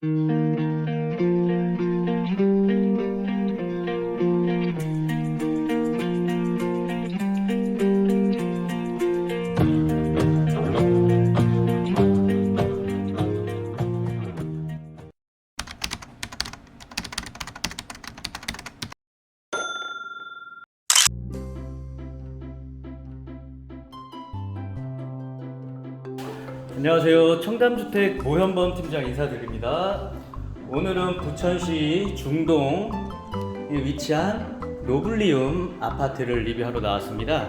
Música 안녕하세요. 청담주택 보현범 팀장 인사드립니다. 오늘은 부천시 중동에 위치한 노블리움 아파트를 리뷰하러 나왔습니다.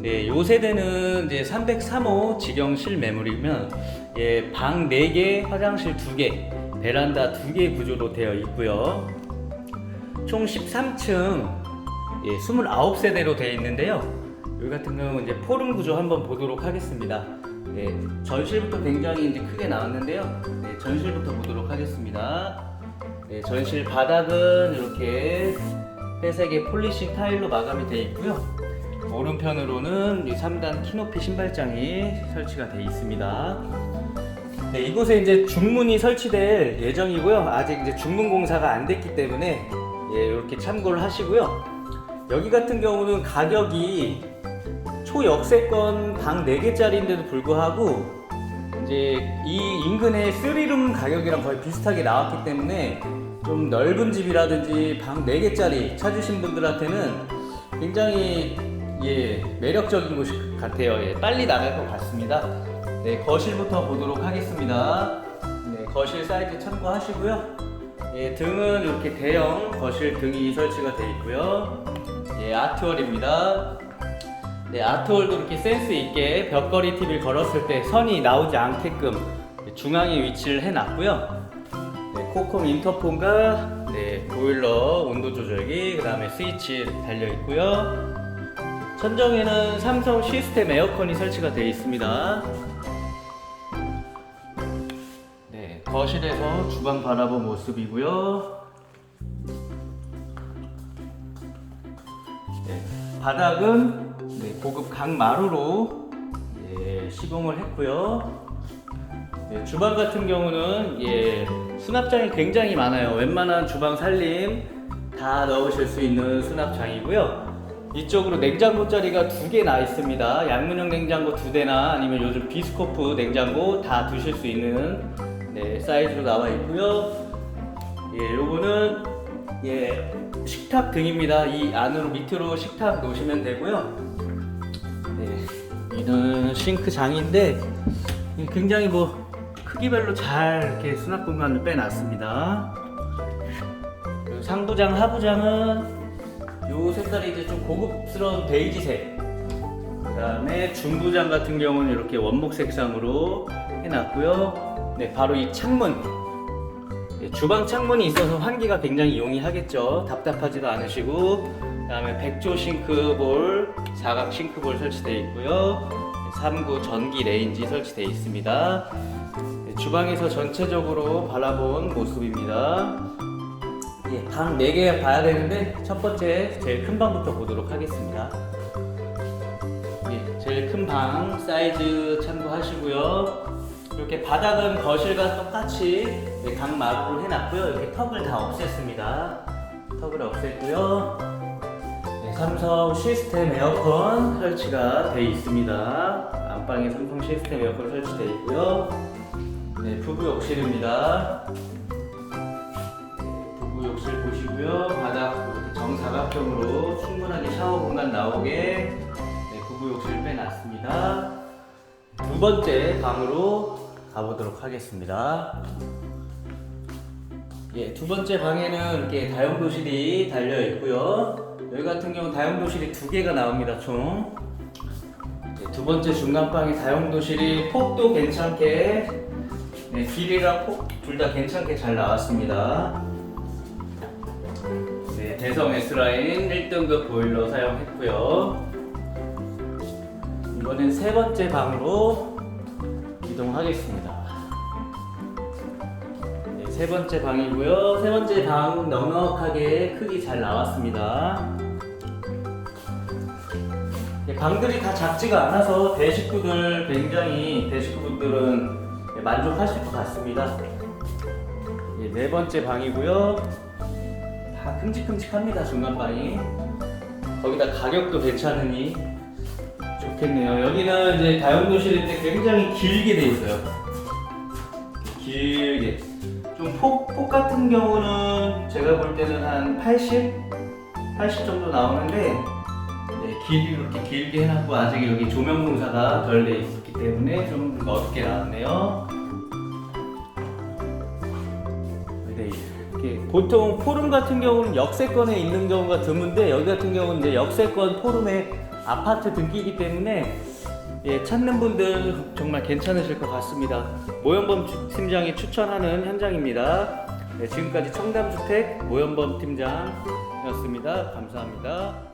네, 요 세대는 이제 303호 직영 실 매물이면 예, 방 4개, 화장실 2개, 베란다 2개 구조로 되어 있고요. 총 13층 예, 29세대로 되어 있는데요. 여기 같은 경우는 이제 포름 구조 한번 보도록 하겠습니다. 네, 전실부터 굉장히 이제 크게 나왔는데요. 네, 전실부터 보도록 하겠습니다. 네, 전실 바닥은 이렇게 회색의 폴리싱 타일로 마감이 되어 있고요. 오른편으로는 이 3단 키높이 신발장이 설치가 되어 있습니다. 네, 이곳에 이제 중문이 설치될 예정이고요. 아직 이제 중문 공사가 안 됐기 때문에 예, 이렇게 참고를 하시고요. 여기 같은 경우는 가격이 초역세권 방 4개짜리인데도 불구하고 이제 이 인근의 3룸 가격이랑 거의 비슷하게 나왔기 때문에 좀 넓은 집이라든지 방 4개짜리 찾으신 분들한테는 굉장히 예, 매력적인 곳 같아요. 예, 빨리 나갈 것 같습니다. 네, 거실부터 보도록 하겠습니다. 네, 거실 사이즈 참고하시고요. 예, 등은 이렇게 대형 거실 등이 설치가 되어 있고요. 예, 아트월입니다. 네, 아트월도 이렇게 센스 있게 벽걸이 TV를 걸었을 때 선이 나오지 않게끔 중앙에 위치를 해놨고요. 네, 코콤 인터폰과 네, 보일러 온도 조절기, 그 다음에 스위치 달려 있고요. 천정에는 삼성 시스템 에어컨이 설치가 되어 있습니다. 네, 거실에서 주방 바라본 모습이고요. 네, 바닥은 네, 고급 강마루로 예, 시공을 했고요. 네, 주방 같은 경우는 예, 수납장이 굉장히 많아요. 웬만한 주방 살림 다 넣으실 수 있는 수납장이고요. 이쪽으로 냉장고 자리가 두 개 나 있습니다. 양문형 냉장고 두 대나 아니면 요즘 비스코프 냉장고 다 두실 수 있는 네, 사이즈로 나와 있고요. 예, 요거는 예, 식탁 등입니다. 이 안으로 밑으로 식탁 놓으시면 되고요. 네, 이는 싱크 장인데 굉장히 뭐 크기별로 잘 이렇게 수납 공간을 빼놨습니다. 그리고 상부장, 하부장은 요 색깔이 이제 좀 고급스러운 베이지색. 그 다음에 중부장 같은 경우는 이렇게 원목 색상으로 해놨고요. 네, 바로 이 창문. 네, 주방 창문이 있어서 환기가 굉장히 용이하겠죠. 답답하지도 않으시고, 그다음에 백조 싱크볼, 사각 싱크볼 설치되어 있고요. 3구 전기 레인지 설치되어 있습니다. 네, 주방에서 전체적으로 바라본 모습입니다. 예, 방 4개 봐야 되는데 첫 번째 제일 큰 방부터 보도록 하겠습니다. 예, 제일 큰 방 사이즈 참고하시고요. 이렇게 바닥은 거실과 똑같이 네, 강마루로 해놨고요. 이렇게 턱을 다 없앴습니다. 턱을 없앴고요. 네, 삼성 시스템 에어컨 설치가 되어 있습니다. 안방에 삼성 시스템 에어컨 설치되어 있고요. 네, 부부 욕실입니다. 네, 부부 욕실 보시고요. 바닥 정사각형으로 충분하게 샤워 공간 나오게 네, 부부 욕실 빼놨습니다. 두 번째 방으로 가보도록 하겠습니다. 예, 두 번째 방에는 이렇게 다용도실이 달려 있고요. 여기 같은 경우 다용도실이 두 개가 나옵니다, 총. 예, 두 번째 중간방에 다용도실이 폭도 괜찮게, 네, 길이랑 폭 둘 다 괜찮게 잘 나왔습니다. 네, 대성 S라인 1등급 보일러 사용했고요. 이번엔 세 번째 방으로 이동하겠습니다. 네, 세 번째 방이고요. 세 번째 방 넉넉하게 크기 잘 나왔습니다. 네, 방들이 다 작지가 않아서 대식구들 굉장히 대식구분들은 네, 만족하실 것 같습니다. 예, 네 번째 방이고요. 다 큼직큼직합니다 중간 방이. 거기다 가격도 괜찮으니 좋겠네요. 여기는 이제 다용도실인데 굉장히 길게 돼 있어요. 길게. 좀 폭, 폭 같은 경우는 제가 볼 때는 한 80? 80 정도 나오는데 네, 길이 이렇게 길게 해놨고 아직 여기 조명 공사가 덜 돼 있기 때문에 좀 넓게 나왔네요. 네, 이렇게 보통 포름 같은 경우는 역세권에 있는 경우가 드문데 여기 같은 경우는 이제 역세권 포름의 아파트 등기이기 때문에 예, 찾는 분들 정말 괜찮으실 것 같습니다. 모현범 주- 팀장이 추천하는 현장입니다. 네, 지금까지 청담주택 모현범 팀장이었습니다. 감사합니다.